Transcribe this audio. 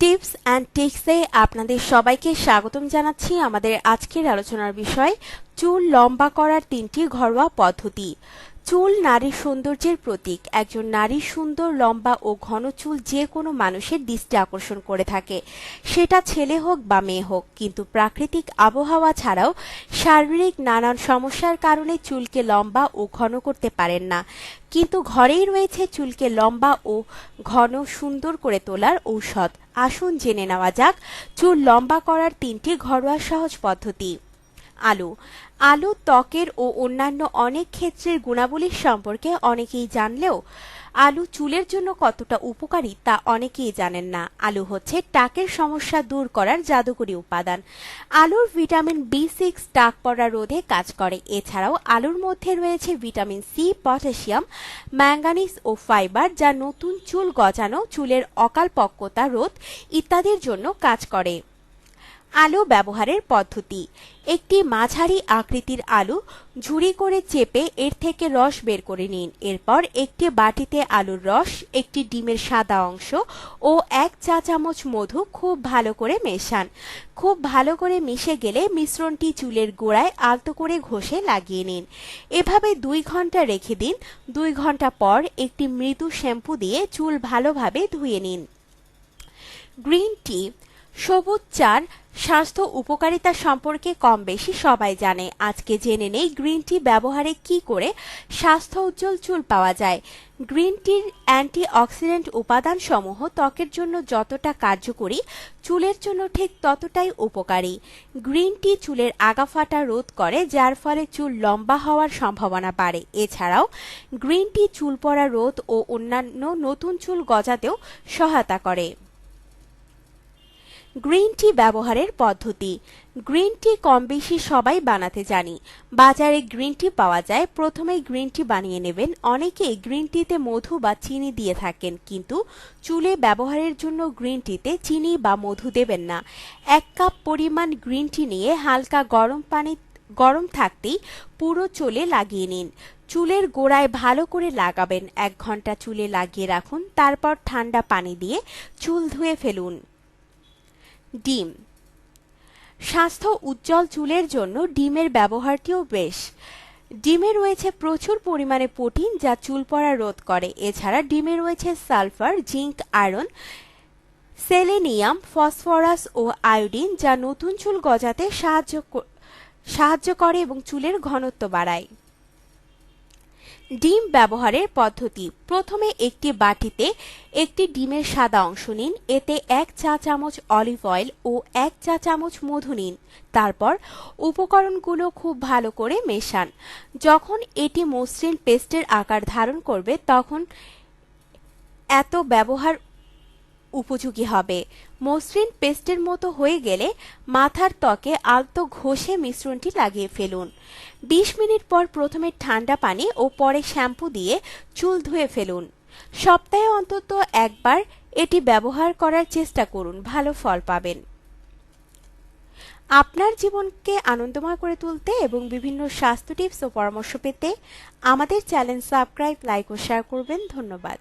Tips and টিক্সে আপনাদের সবাইকে স্বাগতম জানাচ্ছি আমাদের আজকের আলোচনার বিষয় চুল লম্বা করার তিনটি ঘরোয়া পদ্ধতি। চুল নারী সৌন্দর্যের প্রতীক। একজন নারীর সুন্দর, লম্বা ও ঘন চুল যে কোনো মানুষের দৃষ্টি আকর্ষণ করে থাকে। সেটা ছেলে হোক বা মেয়ে হোক, কিন্তু প্রাকৃতিক আবহাওয়া ছাড়াও শারীরিক নানান সমস্যার কারণে চুলকে লম্বা ও ঘন করতে পারেন না। কিন্তু ঘরেই রয়েছে চুলকে লম্বা ও ঘন সুন্দর করে তোলার ঔষধ। আসুন জেনে নেওয়া যাক, চুল লম্বা করার তিনটি ঘরোয়া সহজ পদ্ধতি। আলু। আলু, ত্বকের ও অন্যান্য অনেক ক্ষেত্রের গুণাবলীর সম্পর্কে অনেকেই জানলেও আলু চুলের জন্য কতটা উপকারী তা অনেকেই জানেন না। আলু হচ্ছে টাকের সমস্যা দূর করার জাদুকরী উপাদান। আলুর ভিটামিন বি সিক্স টাক পড়া রোধে কাজ করে। এছাড়াও আলুর মধ্যে রয়েছে ভিটামিন সি পটাশিয়াম, ম্যাঙ্গানিজ ও ফাইবার যা নতুন চুল গজানো, চুলের অকালপক্কতা রোধ ইত্যাদির জন্য কাজ করে। আলু ব্যবহারের পদ্ধতি। একটি মাঝারি আকৃতির আলু ঝুড়ি করে চেপে এর থেকে রস বের করে নিন। এরপর একটি বাটিতে আলুর রস, একটি ডিমের সাদা অংশ ও এক চা চামচ মধু খুব ভালো করে মেশান। খুব ভালো করে মিশে গেলে মিশ্রণটি চুলের গোড়ায় আলতো করে ঘষে লাগিয়ে নিন। এভাবে দুই ঘণ্টা রেখে দিন। দুই ঘণ্টা পর একটি মৃদু শ্যাম্পু দিয়ে চুল ভালোভাবে ধুয়ে নিন। গ্রিন টি, সবুজ চার স্বাস্থ্য উপকারিতা সম্পর্কে কম বেশি সবাই জানে। আজকে জেনে নেই গ্রিন টি ব্যবহারে কি করে স্বাস্থ্য উজ্জ্বল চুল পাওয়া যায়। গ্রিন টির অ্যান্টি অক্সিডেন্ট উপাদান সমূহ ত্বকের জন্য যতটা কার্যকরী, চুলের জন্য ঠিক ততটাই উপকারী। গ্রিন টি চুলের আগাফাটা রোধ করে, যার ফলে চুল লম্বা হওয়ার সম্ভাবনা বাড়ে। এছাড়াও, গ্রিন টি চুল পড়া রোধ ও অন্যান্য নতুন চুল গজাতেও সহায়তা করে। গ্রিন টি ব্যবহারের পদ্ধতি। গ্রিন টি কম বেশি সবাই বানাতে জানি। বাজারে গ্রিন টি পাওয়া যায় প্রথমে গ্রিন টি বানিয়ে নেবেন। অনেকেই গ্রিন টিতে মধু বা চিনি দিয়ে থাকেন, কিন্তু চুলে ব্যবহারের জন্য গ্রিন টিতে চিনি বা মধু দেবেন না। এক কাপ পরিমাণ গ্রিন টি নিয়ে হালকা গরম পানি, গরম থাকতেই পুরো চুলে লাগিয়ে নিন। চুলের গোড়ায় ভালো করে লাগাবেন। এক ঘণ্টা চুলে লাগিয়ে রাখুন, তারপর ঠান্ডা পানি দিয়ে চুল ধুয়ে ফেলুন। ডিম। স্বাস্থ্য উজ্জ্বল চুলের জন্য ডিমের ব্যবহারটিও বেশ। ডিমে রয়েছে প্রচুর পরিমাণে প্রোটিন যা চুল পড়া রোধ করে। এছাড়া ডিমে রয়েছে sulphur, zinc, iron, selenium, phosphorus ও আয়োডিন যা নতুন চুল গজাতে সাহায্য সাহায্য করে এবং চুলের ঘনত্ব বাড়ায়। ডিম ব্যবহারের পদ্ধতি। প্রথমে একটি বাটিতে একটি ডিমের সাদা অংশ নিন। এতে এক চা চামচ অলিভ অয়েল ও এক চা চামচ মধু নিন। তারপর উপকরণগুলো খুব ভালো করে মেশান। যখন এটি মসৃণ পেস্টের আকার ধারণ করবে, তখন এত ব্যবহার উপযোগী হবে। মসৃণ পেস্টের মতো হয়ে গেলে মাথার ত্বকে আলতো ঘষে মিশ্রণটি লাগিয়ে ফেলুন। ২০ মিনিট পর প্রথমে ঠান্ডা পানি ও পরে শ্যাম্পু দিয়ে চুল ধুয়ে ফেলুন। সপ্তাহে অন্তত একবার এটি ব্যবহার করার চেষ্টা করুন, ভালো ফল পাবেন। আপনার জীবনকে আনন্দময় করে তুলতে এবং বিভিন্ন স্বাস্থ্য টিপস ও পরামর্শ পেতে আমাদের চ্যানেল সাবস্ক্রাইব, লাইক ও শেয়ার করবেন। ধন্যবাদ।